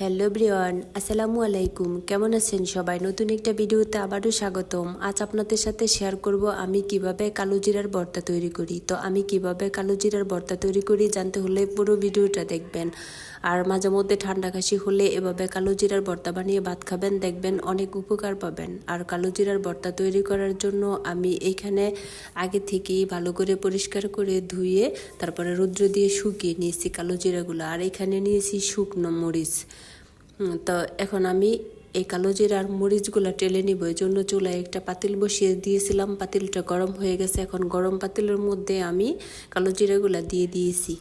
Hello Brian, আসসালামু আলাইকুম। কেমন আছেন সবাই? নতুন একটা ভিডিওতে আবারও স্বাগতম। আজ আপনাদের সাথে শেয়ার করব আমি কীভাবে কালো জিরার ভর্তা তৈরি করি। তো আমি কীভাবে কালো জিরার ভর্তা তৈরি করি জানতে হলে পুরো ভিডিওটা দেখবেন। আর মাঝে মধ্যে ঠান্ডা কাশি হলে এভাবে কালো জিরার ভর্তা বানিয়ে ভাত খাবেন, দেখবেন অনেক উপকার পাবেন। আর কালো জিরার ভর্তা তৈরি করার জন্য আমি এইখানে আগে থেকেই ভালো করে পরিষ্কার করে ধুয়ে, তারপরে রৌদ্র দিয়ে শুকিয়ে নিয়েছি কালো জিরাগুলো। আর এখানে নিয়েছি শুকনো মরিচ। তো এখন আমি এই কালো জিরার মরিচগুলো টেলে নিব। এই জন্য চুলায় একটা পাতিল বসিয়ে দিয়েছিলাম। পাতিলটা গরম হয়ে গেছে। এখন গরম পাতিলের মধ্যে আমি কালো জিরাগুলো দিয়ে দিয়েছি।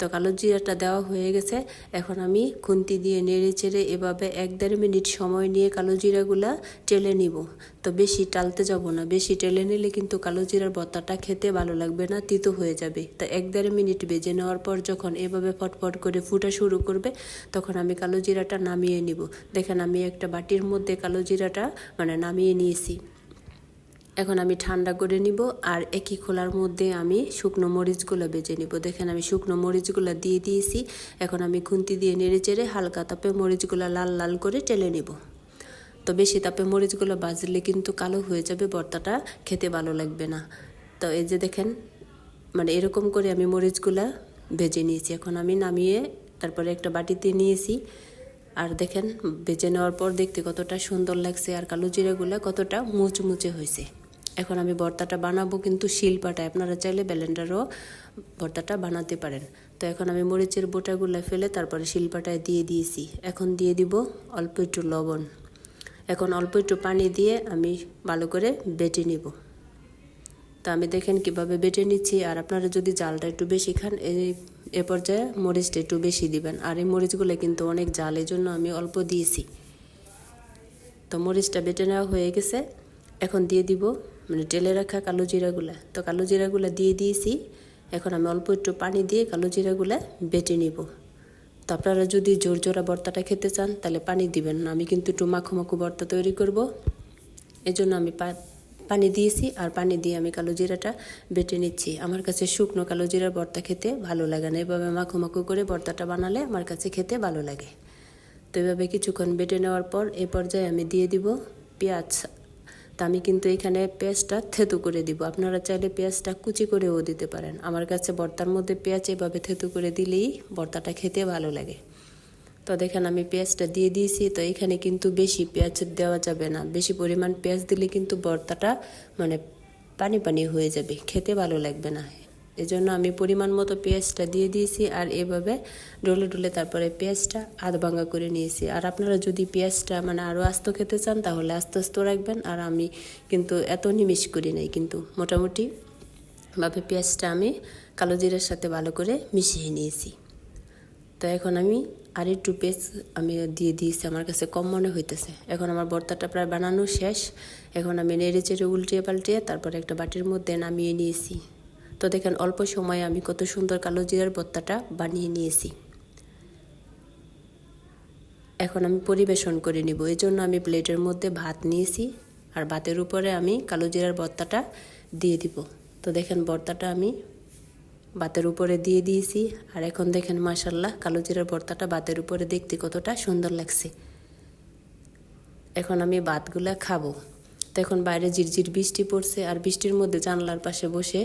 তো কালো জিরাটা দেওয়া হয়ে গেছে। এখন আমি খুন্তি দিয়ে নেড়ে চেড়ে এভাবে এক দেড় মিনিট সময় নিয়ে কালো জিরাগুলা টেলে নিব। তো বেশি টালতে যাব না, বেশি টেলে নিলে কিন্তু কালো জিরার ভর্তাটা খেতে ভালো লাগবে না, তিতো হয়ে যাবে। তো এক দেড় মিনিট বেজে নেওয়ার পর যখন এভাবে ফটফট করে ফুটা শুরু করবে, তখন আমি কালো জিরাটা নামিয়ে নিব। দেখেন আমি একটা বাটির মধ্যে কালো জিরাটা মানে নামিয়ে নিয়েছি। এখন আমি ঠান্ডা করে নিব আর একই খোলার মধ্যে আমি শুকনো মরিচগুলো বেজে নিব। দেখেন আমি শুকনো মরিচগুলো দিয়ে দিয়েছি। এখন আমি খুন্তি দিয়ে নেড়ে চেড়ে হালকা তাপে মরিচগুলো লাল লাল করে টেলে নিব। তো বেশি তাপে মরিচগুলো বাজলে কিন্তু কালো হয়ে যাবে ভর্তাটা খেতে ভালো লাগবে না। তো এই যে দেখেন মানে এরকম করে আমি মরিচগুলা ভেজে নিয়েছি। এখন আমি নামিয়ে তারপরে একটা বাটিতে নিয়েছি। আর দেখেন ভেজে নেওয়ার পর দেখতে কতটা সুন্দর লাগছে আর কালো জিরাগুলো কতটা মুচমুচে হয়েছে। এখন আমি ভর্তাটা বানাবো কিন্তু শিলপাটায়। আপনারা চাইলে ব্যালেন্ডারও ভর্তাটা বানাতে পারেন। তো এখন আমি মরিচের বোটাগুলো ফেলে তারপরে শিলপাটায় দিয়ে দিয়েছি। এখন দিয়ে দিব অল্প একটু লবণ। এখন অল্প একটু পানি দিয়ে আমি ভালো করে বেটে নিব। তো আমি দেখেন কীভাবে বেটে নিচ্ছি। আর আপনারা যদি জালটা একটু বেশি খান, এই এ পর্যায়ে মরিচটা একটু বেশি দিবেন। আর এই মরিচগুলো কিন্তু অনেক জালের জন্য আমি অল্প দিয়েছি। তো মরিচটা বেটে নেওয়া হয়ে গেছে। এখন দিয়ে দিব মানে টেলে রাখা কালো জিরাগুলা। তো কালো জিরাগুলা দিয়ে দিয়েছি, এখন আমি অল্প একটু পানি দিয়ে কালো জিরাগুলা বেটে নিব। তো আপনারা যদি জোর জোড়া ভর্তাটা খেতে চান, তাহলে পানি দিবেন না। আমি কিন্তু একটু মাখো মাখো ভর্তা তৈরি করব। এজন্য আমি পানি দিয়েছি, আর পানি দিয়ে আমি কালো জিরাটা বেটে নিচ্ছি। আমার কাছে শুকনো কালো জিরার ভর্তা খেতে ভালো লাগে না। এভাবে মাখো মাখো করে ভর্তাটা বানালে আমার কাছে খেতে ভালো লাগে। তো এভাবে কিছুক্ষণ বেটে নেওয়ার পর এ পর্যায়ে আমি দিয়ে দিব পেঁয়াজ তা আমি কিন্তু এখানে পেঁয়াজটা থেতু করে দিব। আপনারা চাইলে পেঁয়াজটা কুচি করেও দিতে পারেন। আমার কাছে বর্তার মধ্যে পেঁয়াজ এভাবে থেতু করে দিলেই বর্তাটা খেতে ভালো লাগে। তো দেখেন আমি পেঁয়াজটা দিয়ে দিয়েছি। তো এখানে কিন্তু বেশি পেঁয়াজ দেওয়া যাবে না। বেশি পরিমাণ পেঁয়াজ দিলে কিন্তু বর্তাটা মানে পানি পানি হয়ে যাবে। খেতে ভালো লাগবে না। এজন্য আমি পরিমাণ মতো পেঁয়াজটা দিয়ে দিয়েছি আর এভাবে ডলে ডলে তারপরে পেঁয়াজটা আধ ভাঙা করে নিয়েছি। আর আপনারা যদি পেঁয়াজটা মানে আরও আস্ত খেতে চান তাহলে আস্তে আস্তে রাখবেন আর আমি কিন্তু এত নিমিষ করি নাই, কিন্তু মোটামুটি ভাবে পেঁয়াজটা আমি কালো জিরার সাথে ভালো করে মিশিয়ে নিয়েছি। তো এখন আমি আর একটু পেস্ট আমি দিয়ে দিয়েছি, আমার কাছে কম মনে হইতেছে। এখন আমার ভর্তাটা প্রায় বানানো শেষ। এখন আমি নেড়ে চেড়ে উল্টিয়ে পাল্টিয়ে তারপরে একটা বাটির মধ্যে নামিয়ে নিয়েছি। তো দেখেন, অল্প সময়ে আমি কত সুন্দর কালো জিরার ভর্তাটা বানিয়ে নিয়েছি। এখন আমি পরিবেশন করে নিব। এই জন্য আমি প্লেটের মধ্যে ভাত নিয়েছি আর ভাতের উপরে আমি কালো জিরার ভর্তাটা দিয়ে দিব। তো দেখেন ভর্তাটা আমি ভাতের উপরে দিয়ে দিয়েছি আর এখন দেখেন মাসাল্লাহ কালো জিরার ভর্তাটা ভাতের উপরে দেখতে কতটা সুন্দর লাগছে। এখন আমি ভাতগুলা খাব। তো এখন বাইরে ঝিরঝির বৃষ্টি পড়ছে আর বৃষ্টির মধ্যে জানলার পাশে বসে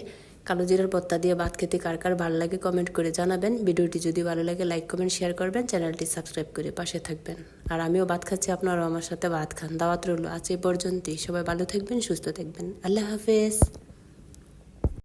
কালো জিরার পত্তা দিয়ে ভাত খেতে কার কার ভালো লাগে কমেন্ট করে জানাবেন। ভিডিওটি যদি ভালো লাগে লাইক কমেন্ট শেয়ার করবেন। চ্যানেলটি সাবস্ক্রাইব করে পাশে থাকবেন। আর আমিও ভাত খাচ্ছি, আপনারাও আমার সাথে ভাত খান। দাওয়াত রইল আজ এ পর্যন্তই। সবাই ভালো থাকবেন, সুস্থ থাকবেন। আল্লাহ হাফেজ।